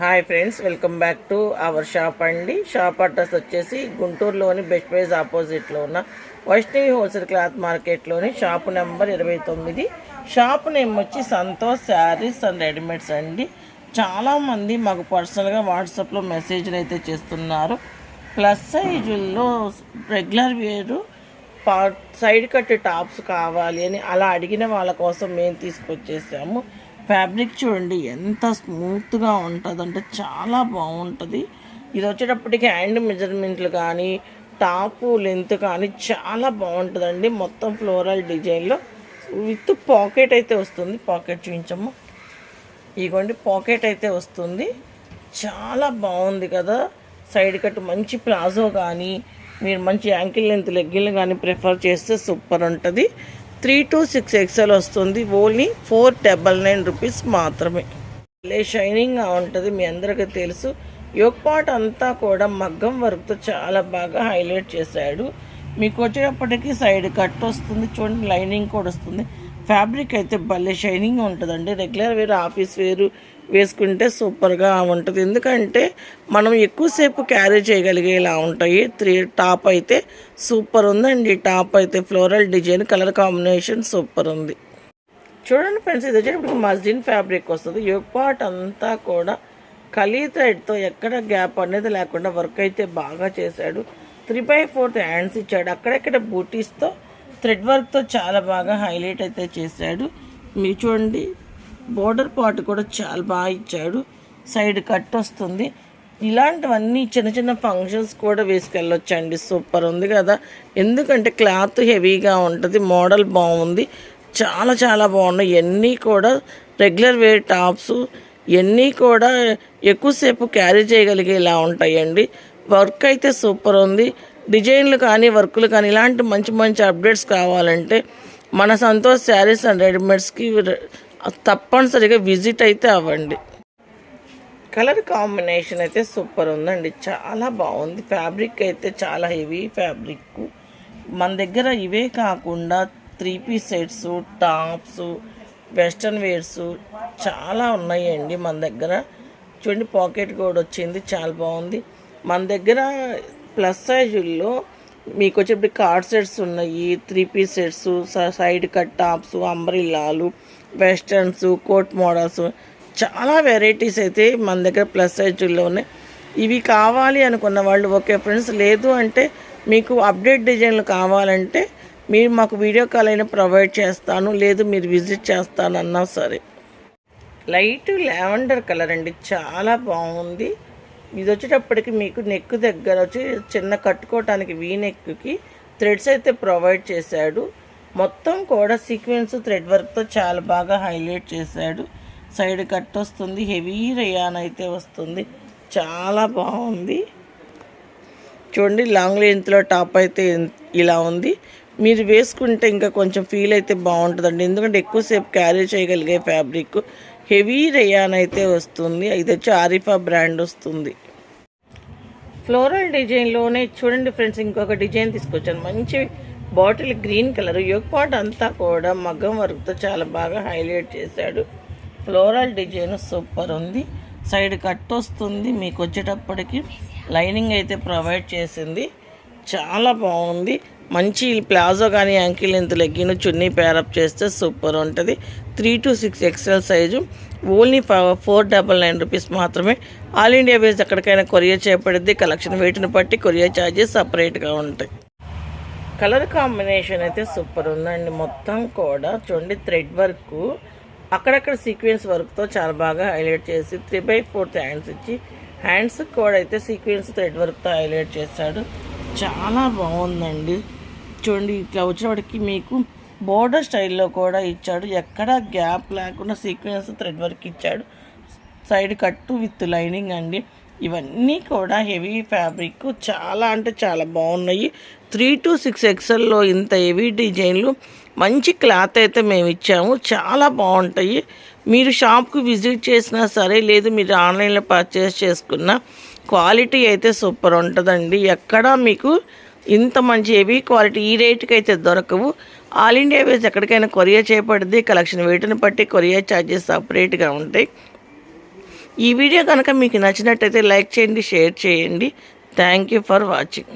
Hi friends welcome back to our shop అండి. Shop address వచ్చేసి గుంటూరులోని బెస్ట్ ప్రైజ్ ఆపోజిట్లో ఉన్న వైష్ణవి హోల్సేల్ క్లాత్ మార్కెట్లోని షాప్ నెంబర్ ఇరవై తొమ్మిది. షాప్ నేమ్ వచ్చి సంతోష్ శారీస్ అండ్ రెడీమేడ్స్ అండి. చాలామంది మాకు పర్సనల్గా వాట్సాప్లో మెసేజ్లు అయితే చేస్తున్నారు. ప్లస్ సైజుల్లో రెగ్యులర్ వేరు పా సైడ్ కట్ టాప్స్ కావాలి అని అలా అడిగిన వాళ్ళ కోసం మేము తీసుకొచ్చేసాము. ఫ్యాబ్రిక్ చూడండి ఎంత స్మూత్గా ఉంటుంది అంటే చాలా బాగుంటుంది ఇది వచ్చేటప్పటికి హ్యాండ్ మెజర్మెంట్లు కానీ టాపు లెంత్ కానీ చాలా బాగుంటుందండి మొత్తం ఫ్లోరల్ డిజైన్లో విత్ పాకెట్ అయితే వస్తుంది. పాకెట్ చూపించమ్మా ఇగోండి పాకెట్ అయితే వస్తుంది. చాలా బాగుంది కదా. సైడ్ కట్ మంచి ప్లాజో కానీ మీరు మంచి యాంకిల్ లెంత్ లెగ్గిన్లు కానీ ప్రిఫర్ చేస్తే సూపర్ ఉంటుంది. త్రీ టు సిక్స్ ఎక్స్ఎల్ వస్తుంది. Only four double nine rupees మాత్రమే. భలే షైనింగ్గా ఉంటుంది మీ అందరికీ తెలుసు. యోగ్ పాట్ అంతా కూడా మగ్గం వర్క్తో చాలా బాగా హైలైట్ చేశాడు. మీకు వచ్చేటప్పటికి సైడ్ కట్ వస్తుంది చూడండి లైనింగ్ కూడా వస్తుంది. ఫ్యాబ్రిక్ అయితే భలే షైనింగ్ ఉంటుందండి. రెగ్యులర్ వేరు ఆఫీస్ వేరు వేసుకుంటే సూపర్గా ఉంటుంది. ఎందుకంటే మనం ఎక్కువసేపు క్యారీ చేయగలిగేలా ఉంటాయి. త్రీ టాప్ అయితే సూపర్ ఉందండి టాప్ అయితే floral design colour combination super ఉంది. చూడండి ఫ్రెండ్స్ ఇది వచ్చేటప్పుడు మస్జిన్ ఫ్యాబ్రిక్ వస్తుంది. యోగ్ పార్ట్ అంతా కూడా కలీ థ్రెడ్తో ఎక్కడ గ్యాప్ అనేది లేకుండా వర్క్ అయితే బాగా చేశాడు. త్రీ బై ఫోర్త్ హ్యాండ్స్ ఇచ్చాడు. అక్కడెక్కడ బూటీస్తో థ్రెడ్ వర్క్తో చాలా బాగా హైలైట్ అయితే చేశాడు. మీరు చూడండి బోర్డర్ పార్ట్ కూడా చాలా బాగా ఇచ్చాడు. సైడ్ కట్ వస్తుంది. ఇలాంటివన్నీ చిన్న చిన్న ఫంక్షన్స్ కూడా వేసుకెళ్ళొచ్చండి. సూపర్ ఉంది కదా. ఎందుకంటే క్లాత్ హెవీగా ఉంటుంది. మోడల్ బాగుంది. చాలా చాలా బాగున్నాయి. ఇవన్నీ కూడా రెగ్యులర్ వేర్ టాప్స్ ఇవన్నీ కూడా ఎక్కువసేపు క్యారీ చేయగలిగేలా ఉంటాయండి. వర్క్ అయితే సూపర్ ఉంది. డిజైన్లు కానీ వర్కులు కానీ ఇలాంటి మంచి మంచి అప్డేట్స్ కావాలంటే మన సంతోష్ శారీస్ అండ్ రెడీమేడ్స్కి తప్పనిసరిగా విజిట్ అయితే అవ్వండి. కలర్ కాంబినేషన్ అయితే సూపర్ ఉందండి. చాలా బాగుంది. ఫ్యాబ్రిక్ అయితే చాలా హెవీ ఫ్యాబ్రిక్. మన దగ్గర ఇవే కాకుండా three piece sets tops western wears చాలా ఉన్నాయండి మన దగ్గర. చూడండి పాకెట్ కూడా వచ్చింది. చాలా బాగుంది. మన దగ్గర ప్లస్ సైజుల్లో మీకు వచ్చేప్పుడు కార్డ్ సెట్స్ ఉన్నాయి three piece sets side cut tops అంబ్రిల్లాలు westerns coat models చాలా వెరైటీస్ అయితే మన దగ్గర ప్లస్ సైజుల్లో ఉన్నాయి. ఇవి కావాలి అనుకున్న వాళ్ళు ఓకే ఫ్రెండ్స్ లేదు అంటే మీకు అప్డేట్ డిజైన్లు కావాలంటే మీరు మాకు వీడియో కాల్ అయినా ప్రొవైడ్ చేస్తాను లేదు మీరు విజిట్ చేస్తానన్నా సరే. లైట్ లావెండర్ కలర్ అండి చాలా బాగుంది. ఇది వచ్చేటప్పటికి మీకు నెక్ దగ్గర వచ్చి చిన్న కట్టుకోవటానికి వీ నెక్కి థ్రెడ్స్ అయితే ప్రొవైడ్ చేశాడు. మొత్తం కూడా సీక్వెన్స్ థ్రెడ్ వర్క్తో చాలా బాగా హైలైట్ చేశాడు. సైడ్ కట్ వస్తుంది హెవీ రయాన్ అయితే వస్తుంది. చాలా బాగుంది. చూడండి లాంగ్ లెంత్లో టాప్ అయితే ఇలా ఉంది. మీరు వేసుకుంటే ఇంకా కొంచెం ఫీల్ అయితే బాగుంటుందండి. ఎందుకంటే ఎక్కువసేపు క్యారీ చేయగలిగే ఫ్యాబ్రిక్. హెవీ రయాన్ అయితే వస్తుంది. ఇది వచ్చి ఆరిఫా బ్రాండ్ వస్తుంది. ఫ్లోరల్ డిజైన్లోనే చూడండి ఫ్రెండ్స్ ఇంకొక డిజైన్ తీసుకొచ్చాను. మంచి bottle green colour. Yoke part అంతా కూడా మగ్గం వర్క్తో చాలా బాగా హైలైట్ చేశాడు. ఫ్లోరల్ డిజైన్ సూపర్ ఉంది. సైడ్ కట్ వస్తుంది. మీకు వచ్చేటప్పటికి లైనింగ్ అయితే ప్రొవైడ్ చేసింది. చాలా బాగుంది. మంచి ప్లాజో కానీ ankle length legging chunni pair up చేస్తే సూపర్ ఉంటుంది. Three to six XL size. Only four double nine rupees మాత్రమే. ఆల్ ఇండియా బేస్ ఎక్కడికైనా కొరియర్ చేపడిద్ది కలెక్షన్ వెయిట్ని బట్టి కొరియర్ ఛార్జెస్ సపరేట్గా ఉంటాయి. కలర్ కాంబినేషన్ అయితే సూపర్ ఉందండి. మొత్తం కూడా చూడండి థ్రెడ్ వర్క్. అక్కడక్కడ సీక్వెన్స్ వర్క్తో చాలా బాగా హైలైట్ చేసి త్రీ బై ఫోర్త్ హ్యాండ్స్ ఇచ్చి హ్యాండ్స్ కూడా అయితే సీక్వెన్స్ థ్రెడ్ వర్క్తో హైలైట్ చేశాడు. చాలా బాగుందండి. చూడండి ఇట్లా వచ్చేవాడికి మీకు బోర్డర్ స్టైల్లో కూడా ఇచ్చాడు. ఎక్కడ గ్యాప్ లేకుండా సీక్వెన్స్ థ్రెడ్ వర్క్ ఇచ్చాడు. సైడ్ కట్టు విత్ లైనింగ్ అండి. ఇవన్నీ కూడా హెవీ ఫ్యాబ్రిక్ చాలా అంటే చాలా బాగున్నాయి. త్రీ టు సిక్స్ ఎక్సెల్లో ఇంత హెవీ డిజైన్లు మంచి క్లాత్ అయితే మేము ఇచ్చాము. చాలా బాగుంటాయి. మీరు షాప్కి విజిట్ చేసినా సరే లేదు మీరు ఆన్లైన్లో పర్చేస్ చేసుకున్న క్వాలిటీ అయితే సూపర్ ఉంటుందండి. ఎక్కడా మీకు ఇంత మంచి హెవీ క్వాలిటీ ఈ రేటుకి అయితే దొరకవు. ఆల్ ఇండియా వేస్ ఎక్కడికైనా కొరియర్ చేయబడింది కలెక్షన్ వెయిట్ని బట్టి కొరియర్ ఛార్జెస్ సపరేట్గా ఉంటాయి. ఈ వీడియో కనుక మీకు నచ్చినట్టయితే లైక్ చేయండి షేర్ చేయండి. Thank you for watching